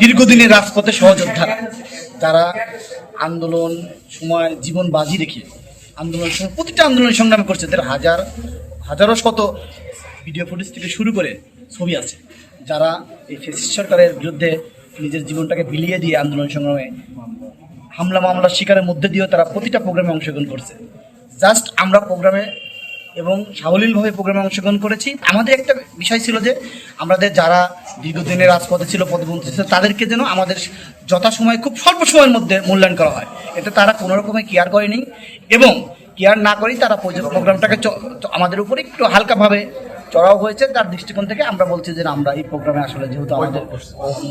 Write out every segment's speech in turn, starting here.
দীর্ঘদিনের রাজপথে সহযোদ্ধারা যারা আন্দোলন সময় জীবন বাজি রেখে আন্দোলন প্রতিটা আন্দোলন সংগ্রাম করছে, তাদের হাজার, হাজারো শত ভিডিও ফুটেজ থেকে শুরু করে ছবি আছে। যারা এই ফেসিস সরকারের বিরুদ্ধে নিজের জীবনটাকে বিলিয়ে দিয়ে আন্দোলন সংগ্রামে হামলা, মামলার শিকারের মধ্যে দিয়েও তারা প্রতিটা প্রোগ্রামে অংশগ্রহণ করছে। জাস্ট আমরা প্রোগ্রামে এবং সাবলীলভাবে প্রোগ্রামে অংশগ্রহণ করেছি। আমাদের একটা বিষয় ছিল যে, আমাদের যারা দীর্ঘদিনের রাজপথে ছিল পদমন্ত্রী ছিল তাদেরকে যেন আমাদের যথাসময়ে খুব স্বল্প সময়ের মধ্যে মূল্যায়ন করা হয়। এতে তারা কোনো রকমে কেয়ার করেনি এবং কেয়ার না করেই তারা প্রোগ্রামটাকে আমাদের উপরে একটু হালকাভাবে চড়াও হয়েছে। তার দৃষ্টিকোণ থেকে আমরা বলছি যে আমরা এই প্রোগ্রামে আসলে যেহেতু আমাদের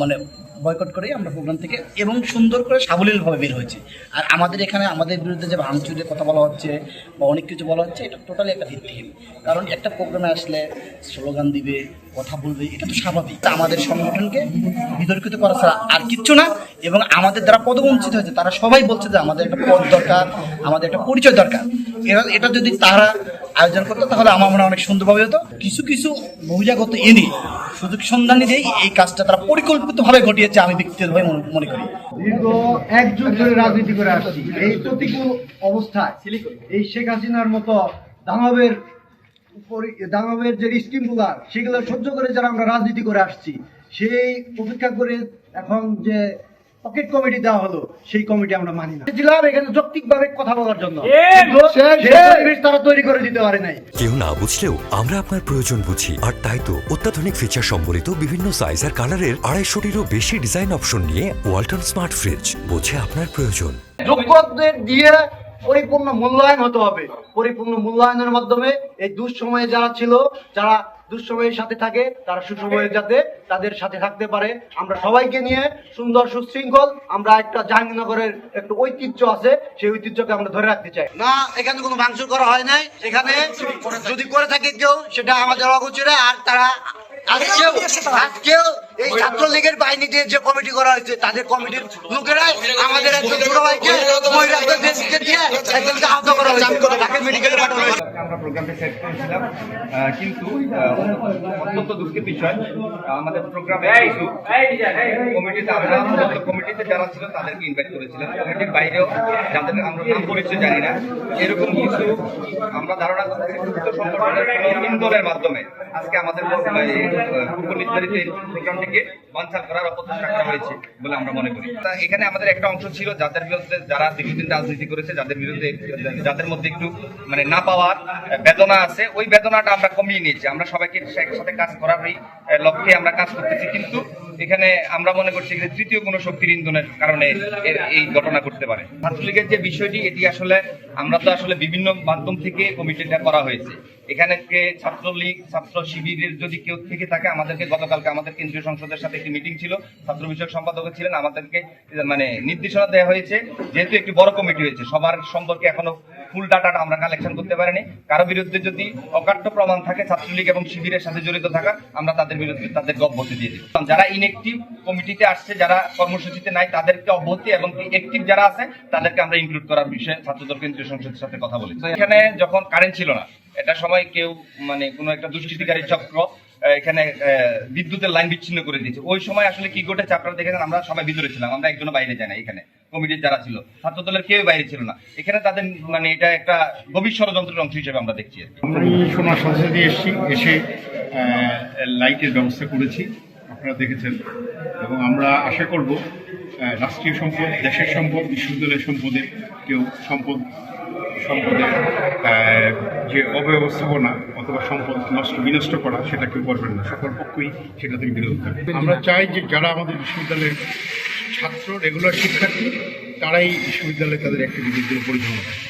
মানে বয়কট করেই আমরা প্রোগ্রাম থেকে এবং সুন্দর করে সাবলীলভাবে বের হয়েছে। আর আমাদের এখানে, আমাদের বিরুদ্ধে যে ভাঙচুরের কথা বলা হচ্ছে বা অনেক কিছু বলা হচ্ছে, এটা টোটালি একটা ভিত্তিহীন। কারণ একটা প্রোগ্রামে আসলে স্লোগান দিবে, কথা বলবে, এটা তো স্বাভাবিক। আমাদের সংগঠনকে বিতর্কিত করা ছাড়া আর কিচ্ছু না, এবং আমাদের যারা পদবঞ্চিত হয়েছে, তারা সবাই বলছে যে আমাদের একটা পদ দরকার, আমাদের একটা পরিচয় দরকার। এটা যদি তারা আয়োজন করতো, তাহলে আমার মনে অনেক সুন্দরভাবে হতো। কিছু কিছু বহিরাগত এনে, সুযোগ সন্ধানী দিয়ে এই কাজটা তারা পরিকল্পিতভাবে ঘটিয়েছে আমি ব্যক্তিগতভাবে মনে- করি। দীর্ঘ এক যুগ ধরে রাজনীতি করে আসছি। এই প্রতিকূল অবস্থায় এই শেখ হাসিনার মতো দানবের উপরে দানবের যে স্কিমগুলা সেগুলো সহ্য করে যারা আমরা রাজনীতি করে আসছি, সেই উপেক্ষা করে এখন যে পকেট কমিটি দেওয়া হলো সেই কমিটি আমরা মানি না। ছিলাম এখানে যৌক্তিক ভাবে কথা বলার জন্য। তারা তৈরি করে দিতে পারে নাই। কেউ না বুঝলেও আমরা আপনার প্রয়োজন বুঝি। আর তাই তো অত্যাধুনিক ফিচার সম্বলিত বিভিন্ন সাইজ আর কালারের আড়াইশোটিরও বেশি ডিজাইন অপশন নিয়ে ওয়ালটন স্মার্ট ফ্রিজ বোঝে আপনার প্রয়োজন। যোগ্যদের দিয়ে পরিপূর্ণ মূল্যায়ন হতে হবে। পরিপূর্ণ মূল্যায়নের মাধ্যমে এই দুঃসময়ে যারা ছিল যারা দুঃসময়ের সাথে থাকে, তারা সুসময়ে যাতে তাদের সাথে থাকতে পারে। আমরা সবাইকে নিয়ে সুন্দর সুশৃঙ্খল, আমরা একটা জাহাঙ্গীরনগরের একটা ঐতিহ্য আছে, সেই ঐতিহ্যকে আমরা ধরে রাখতে চাই। না, এখানে কোনো ভাঙচুর করা হয় নাই। এখানে যদি করে থাকে কেউ, সেটা আমাদের অগোচরে, আর তারা ছাত্রলীগের বাহিনীতে যে কমিটি করা হয়েছে, তাদের কমিটির লোকেরাই আমাদের একজন ছোট ভাইকে দিয়ে এরকম কিছু আমরা ধারণা মাধ্যমে আজকে আমাদের পূর্ব নির্ধারিত প্রোগ্রামটিকে বানচাল করার হয়েছে বলে আমরা মনে করি। এখানে আমাদের একটা অংশ ছিল যাদের বিরুদ্ধে যারা দীর্ঘদিন রাজনীতি করেছে, যাদের বিরুদ্ধে যাদের মধ্যে একটু মানে না পাওয়ার বেদনা আছে, ওই বেদনাটা আমরা কমিয়ে নিয়েছি আমরা সবাইকে একসাথে কাজ করার এই লক্ষ্যে আমরা কাজ করতেছি। কিন্তু এখানে আমরা মনে করছি যে তৃতীয় কোনো শক্তির ইন্ধনের কারণে এই ঘটনা ঘটতে পারে। ছাত্রলীগের যে বিষয়টি, এটি আসলে আমরা তো আসলে বিভিন্ন মাধ্যম থেকে কমিটিটা করা হয়েছে। এখানে ছাত্রলীগ, ছাত্র শিবিরের যদি কেউ থেকে থাকে, আমাদেরকে গতকালকে আমাদের কেন্দ্রীয় সংসদের সাথে একটি মিটিং ছিল। ছাত্র বিষয়ক সম্পাদক ছিলেন, আমাদেরকে মানে নির্দেশনা দেওয়া হয়েছে। যেহেতু একটি বড় কমিটি হয়েছে, সবার সম্পর্কে এখনও ফুল ডাটাটা আমরা কালেকশন করতে পারিনি। কারও বিরুদ্ধে যদি অকাট্য প্রমাণ থাকে ছাত্রলীগ এবং শিবিরের সাথে জড়িত থাকা, আমরা তাদের বিরুদ্ধে তাদের অব্যাহতি দিয়ে দিব যারা ইনএক্টিভ কমিটিতে আসছে, যারা কর্মসূচিতে নাই, তাদেরকে অব্যাহতি এবং অ্যাক্টিভ যারা আছে, তাদেরকে আমরা ইনক্লুড করার বিষয়ে ছাত্রদল কেন্দ্রীয় সংসদের সাথে কথা বলেছি তো এখানে যখন কারেন্ট ছিল না, এটা সময় কেউ মানে কোনো একটা দুষ্কৃতিকারী চক্র এখানে বিদ্যুতের লাইন বিচ্ছিন্ন করে দিয়েছে। ওই সময় আসলে কি ঘটেছে আপনারা দেখেছেন, আমরা সবাই ভিতরে ছিলাম, আমরা একজন বাইরে যাই না এখানে, কমিটির যারা ছিল। ছাত্র দলের কেউ বাইরে ছিল না। এখানে তাদের মানে এটা একটা গভীর ষড়যন্ত্রের অংশ হিসেবে আমরা দেখছি। আমি সোনার দিয়ে এসেছি, এসে লাইটের ব্যবস্থা করেছি, আপনারা দেখেছেন। এবং আমরা আশা করব রাষ্ট্রীয় সম্পদ, দেশের সম্পদ, বিশ্ববিদ্যালয়ের সম্পদের কেউ সম্পদ, সম্পদের যে অব্যবস্থাপনা অথবা সম্পদ নষ্ট, বিনষ্ট করা সেটা কেউ করবেন না। সকল পক্ষই সেটা থেকে বিরত থাকবে আমরা চাই যে যারা আমাদের বিশ্ববিদ্যালয়ের ছাত্র রেগুলার শিক্ষার্থী, তারাই বিশ্ববিদ্যালয়ে তাদের অ্যাক্টিভিটিগুলো পরিচালনা করে।